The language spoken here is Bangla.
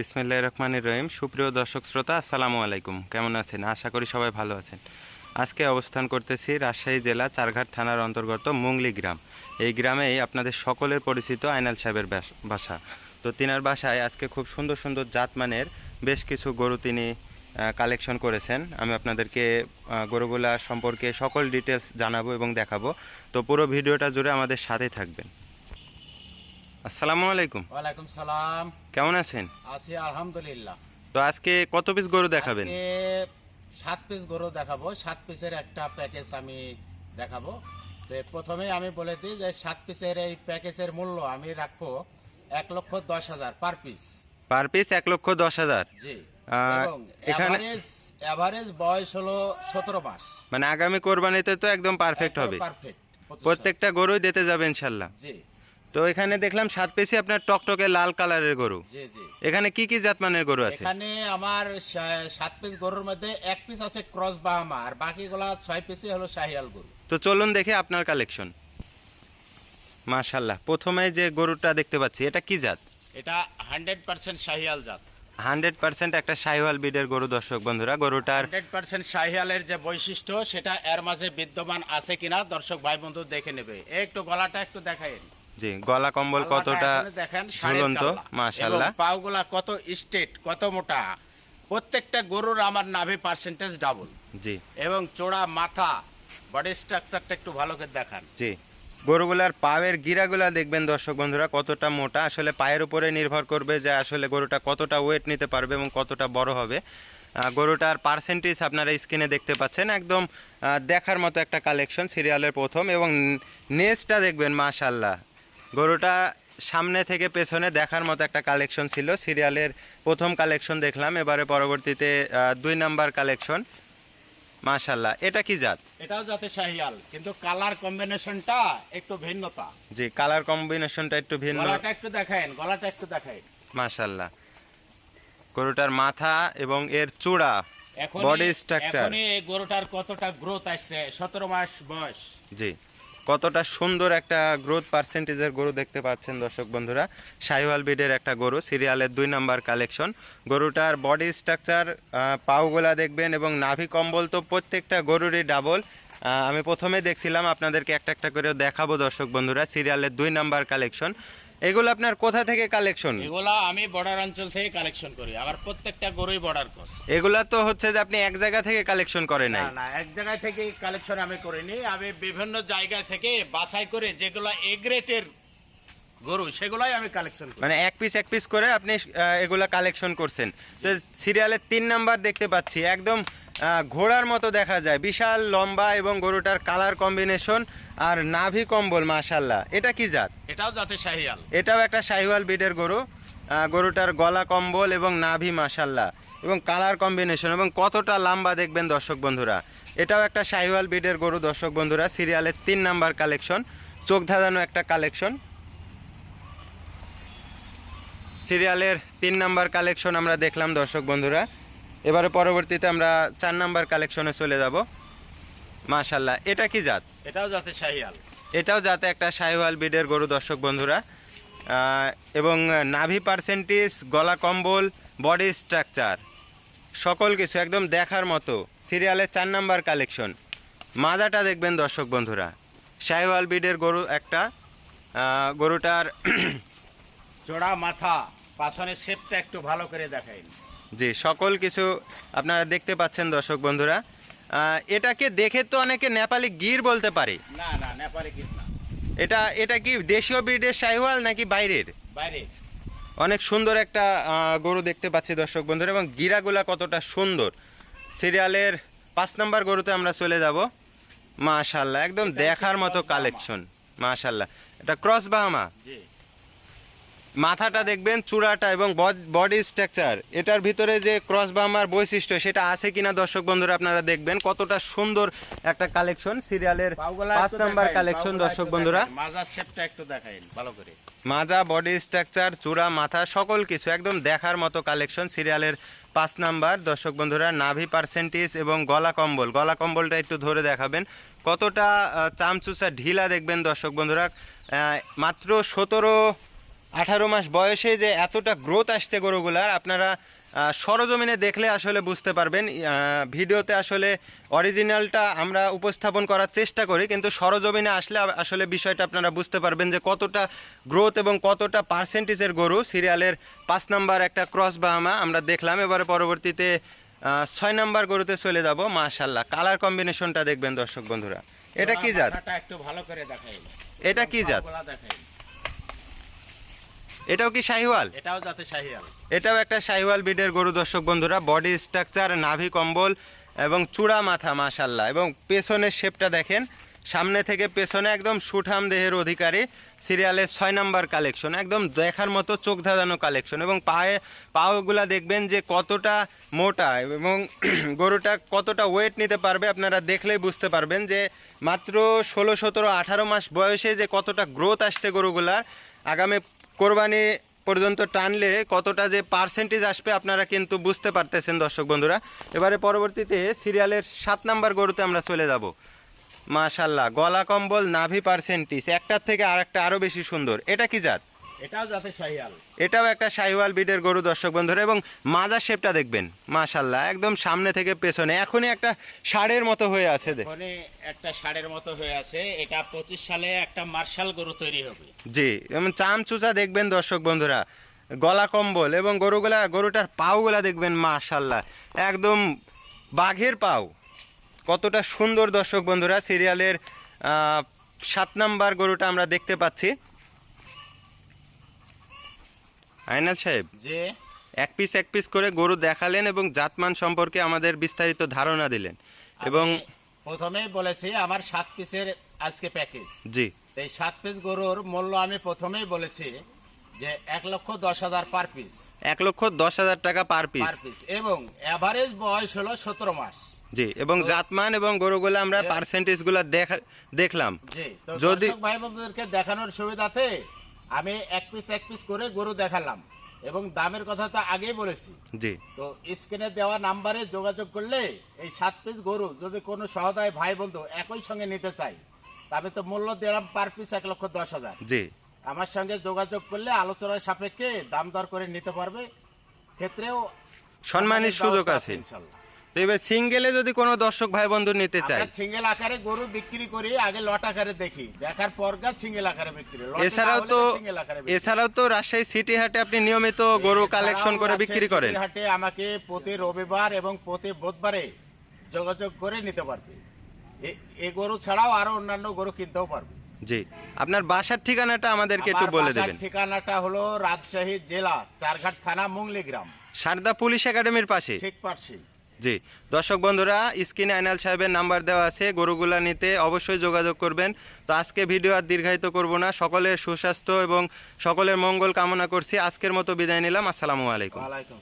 বিসমিল্লাহ রহমানির রহিম। সুপ্রিয় দর্শক শ্রোতা, আসসালামু আলাইকুম। কেমন আছেন? আশা করি সবাই ভালো আছেন। আজকে অবস্থান করতেছি রাজশাহী জেলা চারঘাট থানার অন্তর্গত মুংলি গ্রাম। এই গ্রামেই আপনাদের সকলের পরিচিত আইনাল সাহেবের বাসা তো তিনার বাসায় আজকে খুব সুন্দর সুন্দর জাতমানের বেশ কিছু গরু তিনি কালেকশন করেছেন। আমি আপনাদেরকে গরুগুলা সম্পর্কে সকল ডিটেলস জানাব এবং দেখাবো। তো পুরো ভিডিওটা জুড়ে আমাদের সাথে থাকবেন। আসসালামু আলাইকুম। ওয়ালাইকুম সালাম। কেমন আছেন? আছি আলহামদুলিল্লাহ। তো আজকে কত পিস গরু দেখাবেন? সাত পিস গরু দেখাবো। সাত পিসের একটা প্যাকেজ আমি দেখাবো। তো প্রথমে আমি বলে দিই যে সাত পিসের এই প্যাকেজের মূল্য আমি রাখব এক লক্ষ দশ হাজার পার পিস পার পিস এক লক্ষ দশ হাজার? জি। এখানে- এভারেজ এভারেজ বয়স হলো সতেরো মাস। মানে আগামী কোরবানিতে তো একদম পারফেক্ট হবে। পারফেক্ট প্রত্যেকটা গরুই দিতে যাবে ইনশাল্লাহ। জি। তো এখানে দেখলাম সাত পিসে আপনার টকটকে লাল কালারের গরু। জি জি। এখানে কি কি জাতমানের গরু আছে? এখানে আমার সাত পিস গরুর মধ্যে এক পিস আছে ক্রস বাহামা আর বাকিগুলা ছয় পিসই হলো শাহিয়াল গরু। তো চলুন দেখে আপনার কালেকশন। মাশাল্লাহ প্রথমে যে গরুটা দেখতে পাচ্ছি এটা কি জাত? এটা হান্ড্রেড পার্সেন্ট শাহিয়াল জাত। হান্ড্রেড পার্সেন্ট একটা সাইওয়াল বিডের গরু দর্শক বন্ধুরা গরুটার হান্ড্রেড পার্সেন্ট শাহিয়ালের যে বৈশিষ্ট্য সেটা এর মাঝে বিদ্যমান আছে কিনা দর্শক ভাই বন্ধু দেখে নেবে। একটু গলাটা একটু দেখাই জি গলা কম্বল কতটা দেখেন ঝুলন্ত? মাশাল্লাহ পাওগুলা কত স্টেট কত মোটা। প্রত্যেকটা গরুর আমার নাভি পার্সেন্টেজ ডাবল জি। এবং চোড়া মাথা বডি স্ট্রাকচারটা একটু ভালো করে দেখান। জি। গরুগুলার পায়ের গিরাগুলা দেখবেন দর্শক বন্ধুরা কতটা মোটা। আসলে পায়ের উপরে নির্ভর করবে যে আসলে গরুটা কতটা ওয়েট নিতে পারবে এবং কতটা বড় হবে। গরুটার পার্সেন্টেজ আপনারা স্ক্রিনে দেখতে পাচ্ছেন। একদম দেখার মতো একটা কালেকশন সিরিয়ালের প্রথম। এবং নেসটা দেখবেন মাশাল্লাহ গরুটা সামনে থেকে পেছনে দেখার মতো একটা কালেকশন ছিল। সিরিয়ালের প্রথম কালেকশন দেখলাম এবারে পরবর্তীতে দুই নাম্বার কালেকশন মাশাল্লাহ এটা কি জাত? এটাও যাতে শাহিয়াল কিন্তু কালার কম্বিনেশনটা একটু ভিন্নতা। জি কালার কম্বিনেশনটা একটু ভিন্ন। গলাটা একটু দেখায়েন গলাটা একটু দেখায়েন। মাশাল্লাহ গরুটার মাথা এবং এর চূড়া এখন Body structure. এখনই এই গরুটার কতটা গ্রোথ আসছে? সতেরো মাস বয়স। জি। কতটা সুন্দর একটা গ্রোথ পার্সেন্টেজের গরু দেখতে পাচ্ছেন দর্শক বন্ধুরা। সাইওয়াল বিডের একটা গরু, সিরিয়ালের দুই নাম্বার কালেকশন গরুটার বডি স্ট্রাকচার পাওগোলা দেখবেন এবং নাভি কম্বল তো প্রত্যেকটা গরুরই ডাবল আমি প্রথমে দেখছিলাম, আপনাদেরকে একটা একটা করে দেখাবো দর্শক বন্ধুরা, সিরিয়ালের দুই নাম্বার কালেকশন এগুলো আপনার কোথা থেকে কালেকশন এগুলা আমি বর্ডার অঞ্চল থেকে কালেকশন করি। আমার প্রত্যেকটা গরুই বর্ডার ক্রস এগুলা তো হচ্ছে যে আপনি এক জায়গা থেকে কালেকশন করে নাই। না না এক জায়গায় থেকে কালেকশন আমি করিনি। আমি বিভিন্ন জায়গা থেকে বাছাই করে যেগুলো এ গ্রেটের গরু সেগুলাই আমি কালেকশন করি। মানে এক পিস এক পিস করে আপনি এগুলা কালেকশন করছেন। তো সিরিয়ালের তিন নাম্বার দেখতে পাচ্ছি। একদম ঘোড়ার মতো দেখা যায়। বিশাল লম্বা এবং গরুটার কালার কম্বিনেশন আর নাভি কম্বল মাশাল্লাহ এটা কি জাত? এটাও যাতে শাহিয়াল। এটাও একটা শাহিওয়াল বিডের গরু। গরুটার গলা কম্বল এবং নাভি মাশাল্লাহ এবং কালার কম্বিনেশন এবং কতটা লম্বা দেখবেন দর্শক বন্ধুরা। এটাও একটা শাহিওয়াল বিডের গরু দর্শক বন্ধুরা। সিরিয়ালের তিন নাম্বার কালেকশন চোখ ধাঁধানো একটা কালেকশন সিরিয়ালের তিন নাম্বার কালেকশন আমরা দেখলাম দর্শক বন্ধুরা। এবারে পরবর্তীতে আমরা চার নাম্বার কালেকশনে চলে যাব। মাশাল্লাহ এটা কি জাত? এটাও যাতে শাহিয়াল। এটাও যাতে একটা সাইওয়াল বিডের গরু দর্শক বন্ধুরা। এবং নাভি পার্সেন্টেজ গলা কম্বল বডি স্ট্রাকচার সকল কিছু একদম দেখার মতো সিরিয়ালের চার নাম্বার কালেকশন মাজাটা দেখবেন দর্শক বন্ধুরা। সাইওয়াল বিডের গরু একটা গরুটার জোড়া মাথা পাছনের শেপটা একটু ভালো করে দেখাই। জি সকল কিছু আপনারা দেখতে পাচ্ছেন দর্শক বন্ধুরা। এটাকে দেখে তো অনেকে নেপালি গির বলতে পারে। না না নেপালি কিস না। এটা এটা কি দেশীয় ব্রিডের সাইওয়াল নাকি বাইরের? বাইরে অনেক সুন্দর একটা গরু দেখতে পাচ্ছি দর্শক বন্ধুরা এবং গিরাগুলা কতটা সুন্দর। সিরিয়ালের পাঁচ নাম্বার গরুতে আমরা চলে যাব। মাশাল্লাহ একদম দেখার মতো কালেকশন মাশাল্লাহ এটা ক্রস বাহামা? মাথাটা দেখবেন চূড়াটা এবং বডি স্ট্রাকচার এটার ভিতরে যে ক্রস বাহামার বৈশিষ্ট্য সেটা আছে কিনা দর্শক বন্ধুরা আপনারা দেখবেন। কতটা সুন্দর একটা কালেকশন সিরিয়ালের পাঁচ নাম্বার কালেকশন দর্শক বন্ধুরা। মাজার শেপটা একটু দেখাইন ভালো করে। মাজা বডি স্ট্রাকচার চূড়া মাথা সকল কিছু একদম দেখার মতো কালেকশন সিরিয়ালের পাঁচ নাম্বার। দর্শক বন্ধুরা নাভি পার্সেন্টেজ এবং গলা কম্বল গলা কম্বলটা একটু ধরে দেখাবেন। কতটা চামচুচা ঢিলা দেখবেন দর্শক বন্ধুরা। আহ, মাত্র সতেরো আঠারো মাস বয়সে যে এতটা গ্রোথ আসছে গরুগুলার আপনারা সরজমিনে দেখলে আসলে বুঝতে পারবেন ভিডিওতে আসলে অরিজিনালটা আমরা উপস্থাপন করার চেষ্টা করি কিন্তু সরজমিনে আসলে আসলে বিষয়টা আপনারা বুঝতে পারবেন যে কতটা গ্রোথ এবং কতটা পার্সেন্টেজের গরু সিরিয়ালের পাঁচ নাম্বার একটা ক্রস বাহামা আমরা দেখলাম। এবারে পরবর্তীতে ছয় নাম্বার গরুতে চলে যাব মাশাল্লাহ কালার কম্বিনেশনটা দেখবেন দর্শক বন্ধুরা। এটা কি জাত? একটু ভালো করে দেখাই। এটা কি জাত? দেখাই। এটাও কি শাহিওয়াল? এটাও যাতে শাহিয়াল এটাও একটা শাহিওয়াল বিডের গরু দর্শক বন্ধুরা। বডি স্ট্রাকচার নাভি কম্বল এবং চূড়া মাথা মাশাল্লাহ এবং পেছনের শেপটা দেখেন। সামনে থেকে পেছনে একদম সুঠাম দেহের অধিকারী। সিরিয়ালের ছয় নাম্বার কালেকশন। একদম দেখার মতো চোখ ধাঁধানো কালেকশন। এবং পায়ে পাওগুলা দেখবেন যে কতটা মোটা এবং গরুটা কতটা ওয়েট নিতে পারবে আপনারা দেখলেই বুঝতে পারবেন যে মাত্র ষোলো সতেরো আঠারো মাস বয়সে যে কতটা গ্রোথ আসছে গরুগুলার আগামী কোরবানি পর্যন্ত টানলে কতটা যে পার্সেন্টেজ আসবে আপনারা কিন্তু বুঝতে পারতেছেন, দর্শক বন্ধুরা। এবারে পরবর্তীতে সিরিয়ালের সাত নাম্বার গরুতে আমরা চলে যাব। মাশাল্লাহ গলা কম্বল নাভি পার্সেন্টেজ একটার থেকে আর একটা আরও বেশি সুন্দর। এটা কি জাত? এটাও যাতে শাহিয়াল। এটাও একটা শাহিওয়াল বিডের গরু দর্শক বন্ধুরা এবং মাজার শেপটা দেখবেন। মাশাল্লাহ একদম সামনে থেকে পেছনে এখনই একটা ষাঁড়ের মতো হয়ে আছে একটা ষাঁড়ের মতো হয়ে আছে। এটা পঁচিশ সালে একটা মার্শাল গরু তৈরি হবে। জি এবং চাম চুচা দেখবেন দর্শক বন্ধুরা গলা কম্বল এবং গরুগুলা গরুটার পাওগুলা দেখবেন মাশাল্লাহ একদম বাঘের পাও। কতটা সুন্দর দর্শক বন্ধুরা সিরিয়ালের আহ, সাত নাম্বার গরুটা আমরা দেখতে পাচ্ছি। আইনাল সাহেব যে এক পিস এক পিস করে গরু দেখালেন এবং জাতমান সম্পর্কে আমাদের বিস্তারিত ধারণা দিলেন। এবং আমি প্রথমেই বলেছি আমার সাত পিসের আজকে প্যাকেজ জি। এই সাত পিস গরুর মূল্য আমি প্রথমেই বলেছি যে এক লক্ষ দশ হাজার পার পিস এক লক্ষ দশ হাজার টাকা পার পিস পার পিস এবং এভারেজ বয়স হলো সতেরো মাস। জি এবং জাতমান এবং গরুগুলো আমরা পার্সেন্টেজগুলা দেখলাম। জি যদি- ভাই বন্ধুদেরকে দেখানোর সুবিধাতে আমি এক পিস এক পিস করে গরু দেখালাম। এবং দামের কথা তো আগেই বলেছি। জি। তো স্ক্রিনে দেওয়া নাম্বারে যোগাযোগ করলে এই সাত পিস গরু যদি কোনো সহদায় ভাই বন্ধু একই সঙ্গে নিতে চাই তবে তো মূল্য দিলাম পার পিস এক লক্ষ দশ হাজার। জি। আমার সঙ্গে যোগাযোগ করলে আলোচনার সাপেক্ষে দাম দর করে নিতে পারবে। ক্ষেত্রেও সম্মানের সুযোগ আছে ইনশাল্লাহ। এবার সিঙ্গেলে যদি কোনো দর্শক ভাই বন্ধু নিতে চায়? সিঙ্গেল আকারে গরু বিক্রি করি আগে লট আকারে দেখি। দেখার পর গা সিঙ্গেল আকারে বিক্রি এছাড়াও তো। এছাড়াও তো রাজশাহী সিটি হাটে আপনি নিয়মিত গরু কালেকশন করে বিক্রি করেন। হাটে আমাকে প্রতি রবিবার এবং প্রতি বুধবারে যোগাযোগ করে নিতে পারবে। এই গরু ছাড়াও আরও অন্যান্য গরু কিনতেও পারবে। জি। আপনার বাসার ঠিকানাটা আমাদেরকে একটু বলে দেবেন। ঠিকানাটা হলো রাজশাহী জেলা চারঘাট থানা মুংলি গ্রাম। সারদা পুলিশ একাডেমির পাশে। ঠিক পারছি জি। দর্শক বন্ধুরা, স্ক্রিনে আইনাল সাহেবের নাম্বার দেওয়া আছে, গরুগুলা নিতে অবশ্যই যোগাযোগ করবেন। তো আজকে ভিডিও আর দীর্ঘায়িত করব না, সকলের সুস্বাস্থ্য এবং সকলের মঙ্গল কামনা করছি। আজকের মতো বিদায় নিলাম, আসসালামু আলাইকুম। আলাইকুম